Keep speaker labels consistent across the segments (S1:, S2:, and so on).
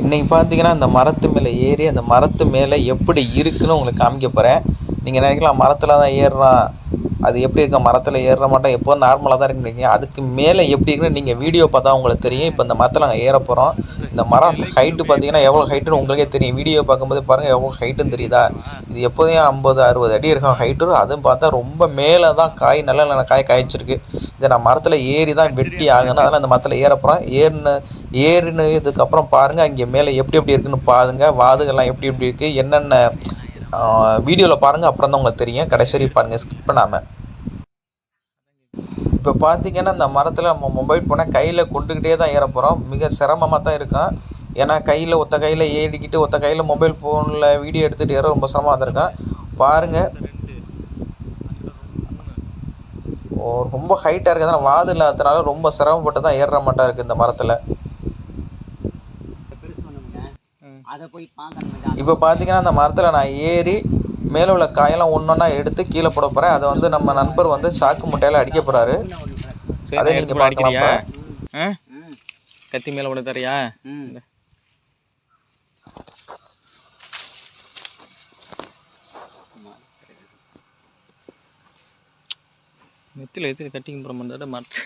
S1: இன்றைக்கி பார்த்தீங்கன்னா அந்த மரத்து மேலே ஏறி அந்த மரத்து மேலே எப்படி இருக்குன்னு உங்களுக்கு காமிக்க போகிறேன் நீங்கள் நினைக்கலாம் மரத்தில் தான் ஏறுறான். அது எப்படி இருக்க? மரத்தில் ஏற மாட்டோம் எப்போ நார்மலாக தான் இருக்குன்னு அதுக்கு மேலே எப்படி இருக்குன்னு நீங்கள் வீடியோ பார்த்தா உங்களுக்கு தெரியும். இப்போ இந்த மரத்தில் நாங்கள் ஏற போகிறோம் இந்த மரம் ஹைட்டு பார்த்தீங்கன்னா எவ்வளோ ஹைட்டுன்னு உங்களுக்கே தெரியும். வீடியோ பார்க்கும்போது பாருங்கள் எவ்வளோ ஹைட்டுன்னு தெரியுதா? இது எப்போதையும் ஐம்பது அறுபது அடி இருக்கும் ஹைட்டு அதுவும் பார்த்தா ரொம்ப மேலே தான் காய் நல்ல நல்ல காய் காய்ச்சிருக்கு. இதை நான் மரத்தில் ஏறி தான் வெட்டி ஆகணும். அதெல்லாம் இந்த மரத்தில் ஏற போகிறோம் ஏறின இதுக்கப்புறம் பாருங்கள் அங்கே மேலே எப்படி எப்படி இருக்குன்னு பாருங்கள் வாதுகள்லாம் எப்படி எப்படி இருக்குது என்னென்ன வீடியோவில் பாருங்கள் அப்புறம் தான் உங்களுக்கு தெரியும். கடைசி வரையும் பாருங்கள் ஸ்கிப் பண்ணாமல் இப்போ பார்த்தீங்கன்னா இந்த மரத்தில் நம்ம மொபைல் ஃபோனை கையில் கொண்டுக்கிட்டே தான் ஏற போகிறோம் மிக சிரமமாக தான் இருக்கும். ஏன்னா கையில் ஒத்த கையில் ஏறிக்கிட்டு ஒத்த கையில் மொபைல் ஃபோனில் வீடியோ எடுத்துகிட்டு ஏற ரொம்ப சிரமமாக தான் இருக்கும். பாருங்கள் ஓ ரொம்ப ஹைட்டாக இருக்கிறதுனால வாது இல்லாததுனால ரொம்ப சிரமப்பட்டு தான் ஏறுற மாட்டா இருக்குது இந்த மரத்தில்.
S2: அதை போய் பார்க்கணும்
S1: இப்போ பார்த்தீங்கன்னா அந்த மரத்தில் நான் ஏறி மேலே உள்ள காயெல்லாம் ஒன்றொன்னா எடுத்து கீழே போட போகிறேன் அதை வந்து நம்ம நண்பர் வந்து சாக்கு முட்டையில் அடிக்க போகிறாரு அதை நீங்கள் பார்க்கலாம் இப்ப.
S3: ஆ? கத்தி மேலே விட தரையா?
S2: ம்.
S3: நெத்தியில் எத்திரி கட்டிங் போகிற மாதிரி மரத்து.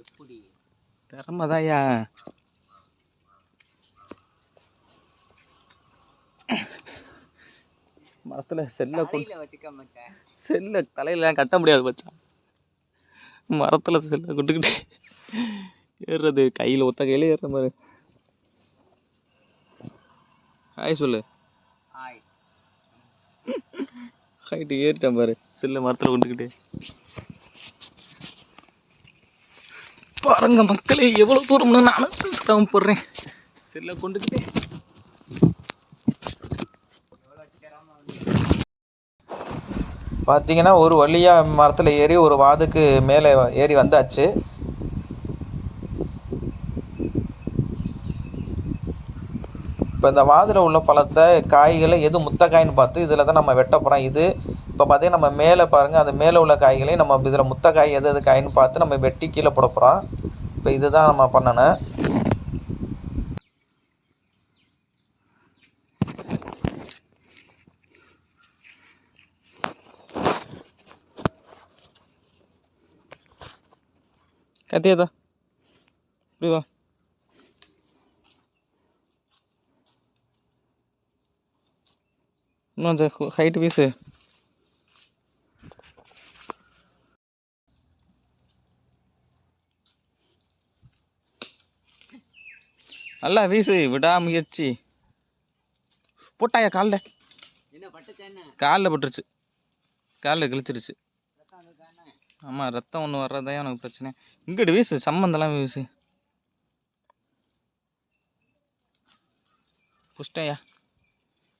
S2: எப்படி
S3: திறமைதாயா மரத்தில் செல்லை கொண்டு
S2: வச்சுக்க மாட்டேன்.
S3: செல்லை தலையில கட்ட முடியாது மச்சான். மரத்தில் செல்லை கொண்டுக்கிட்டு ஏறுறது கையில் ஒத்த கையில் ஏறுற மாதிரி. ஹாய் சொல்லு.
S2: ஆய்
S3: ஹைட்டு ஏறிட்டேன் பாரு. செல்லை மரத்தில் கொண்டுக்கிட்டு பாருங்க மக்களே எவ்வளோ தூரம்னு நானும் சிரமப்படுறேன் செல்லை கொண்டுக்கிட்டு.
S1: பார்த்தீங்கன்னா ஒரு வழியாக மரத்தில் ஏறி ஒரு வாதுக்கு மேலே ஏறி வந்தாச்சு. இப்போ இந்த வாதில் உள்ள பழத்தை காய்களை எது முத்த காய்னு பார்த்து இதில் தான் நம்ம வெட்ட போகிறோம் இது இப்போ பார்த்தீங்கன்னா நம்ம மேலே பாருங்கள் அந்த மேலே உள்ள காய்களையும் நம்ம இதில் முத்த காய் எது எது காயின்னு பார்த்து நம்ம வெட்டி கீழே போட போகிறோம் இப்போ இதுதான் நம்ம பண்ணணும்.
S3: கத்தியதா இப்படி வா. இன்னும் அந்த பீஸு நல்லா வீசு விடாமுயற்சி போட்டாயா காலில்? காலில் பட்டுருச்சு. காலில் கிழிச்சிருச்சு. ஆமாம் ரத்தம் ஒன்று வர்றதான் எனக்கு பிரச்சனை. இங்கிட்டு வீசு சம்மந்தெல்லாம் வீசு. புஷ்டையா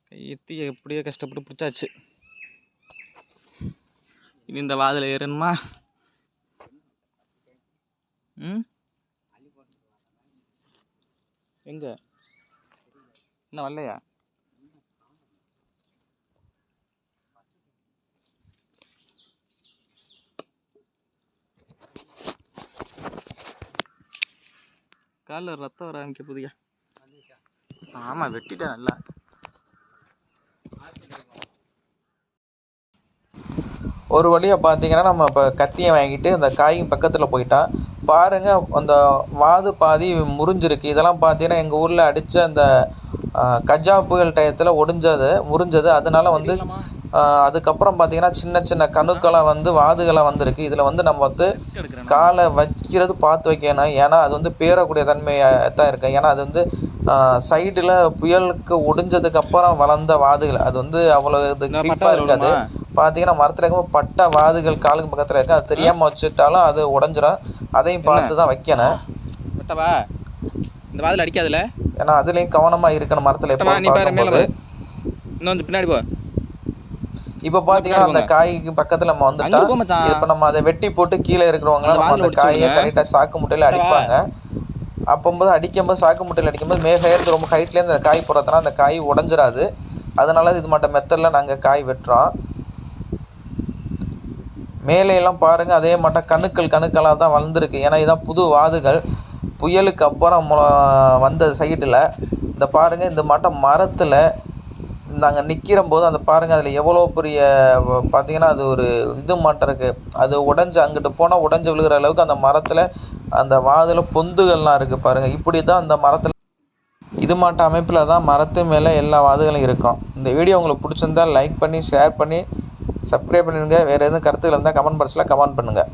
S3: கையெத்தி எப்படியோ கஷ்டப்பட்டு பிடிச்சாச்சு. இனி இந்த வாதில் ஏறணுமா? ம்? எங்க? என்ன வரலையா? காலில் ரத்தம் வர ஆரம்பிக்க புதியா ஆமாம் வெட்டிட்டேன் நல்லா.
S1: ஒரு வழியாக பார்த்தீங்கன்னா நம்ம இப்போ கத்தியை வாங்கிட்டு அந்த காயின் பக்கத்தில் போயிட்டான் பாருங்கள் அந்த வாது பாதி முறிஞ்சிருக்கு. இதெல்லாம் பார்த்தீங்கன்னா எங்கள் ஊரில் அடித்த அந்த கஜா புயல் டயத்தில் ஒடிஞ்சது முறிஞ்சது. அதனால வந்து அதுக்கப்புறம் பார்த்தீங்கன்னா சின்ன சின்ன கணுக்களாக வந்து வாதுகளாக வந்திருக்கு. இதில் வந்து நம்ம வந்து காலை வைக்கிறது பார்த்து வைக்கணும். ஏன்னா அது வந்து பேரக்கூடிய தன்மையாக தான் இருக்கு. ஏன்னா அது வந்து சைடில் புயலுக்கு ஒடிஞ்சதுக்கு அப்புறம் வளர்ந்த வாதுகள். அது வந்து அவ்வளோ இது கிரிப்பாக இருக்காது. பார்த்தீங்கன்னா மரத்தில் இருக்கும்போது பட்ட வாதுகள் காலுக்கு பக்கத்தில் இருக்கு. அது தெரியாமல் வச்சுட்டாலும் அது உடஞ்சிரும். அதையும் பார்த்து தான் வைக்கணும்.
S3: வெட்டவா இந்த வாதில் அடிக்காதுல?
S1: ஏன்னா அதுலேயும் கவனமாக இருக்கணும் மரத்தில் எப்போ
S3: இன்னும் வந்து பின்னாடி போ.
S1: இப்போ பார்த்தீங்கன்னா அந்த காய்க்கு பக்கத்தில் நம்ம வந்துட்டோம் இப்போ நம்ம அதை வெட்டி போட்டு கீழே இருக்கிறவங்க நம்ம அந்த காயை. கரெக்டாக சாக்கு முட்டையில் அடிப்பாங்க. அப்போம்போது அடிக்கும்போது சாக்கு முட்டையில் அடிக்கும்போது மேல் ரொம்ப ஹைட்லேருந்து அந்த காய் போடுறதுனால அந்த காய் உடஞ்சிராது. அதனால இது மட்டும் மெத்தடில் நாங்கள் காய் வெட்டுறோம். மேலேலாம் பாருங்கள் அதே மாட்டம் கணுக்கள் கணுக்களாக தான் வளர்ந்துருக்கு. ஏன்னா இதான் புது வாதுகள். புயலுக்கு அப்புறம் வந்த சைடில் இந்த பாருங்கள் இந்த மாட்டம் மரத்தில் நாங்கள் நிற்கிற போது அந்த பாருங்கள் அதில் எவ்வளோ பெரிய பார்த்திங்கன்னா அது ஒரு இது மாட்டம் இருக்குது அது உடஞ்சி அங்கிட்டு போனால் உடஞ்சி விழுகிற அளவுக்கு அந்த மரத்தில் அந்த வாதில் பொந்துகள்லாம் இருக்குது பாருங்கள் இப்படி தான் அந்த மரத்தில் இது மாட்ட அமைப்பில் தான் மரத்து மேலே எல்லா வாதுகளும் இருக்கும். இந்த வீடியோ உங்களுக்கு பிடிச்சிருந்தா லைக் பண்ணி ஷேர் பண்ணி சப்ஸ்கிரைப் பண்ணிடுங்க வேறு எதுவும் கருத்துக்கள் இருந்தால் கமெண்ட் பாக்ஸில் கமெண்ட் பண்ணுங்கள்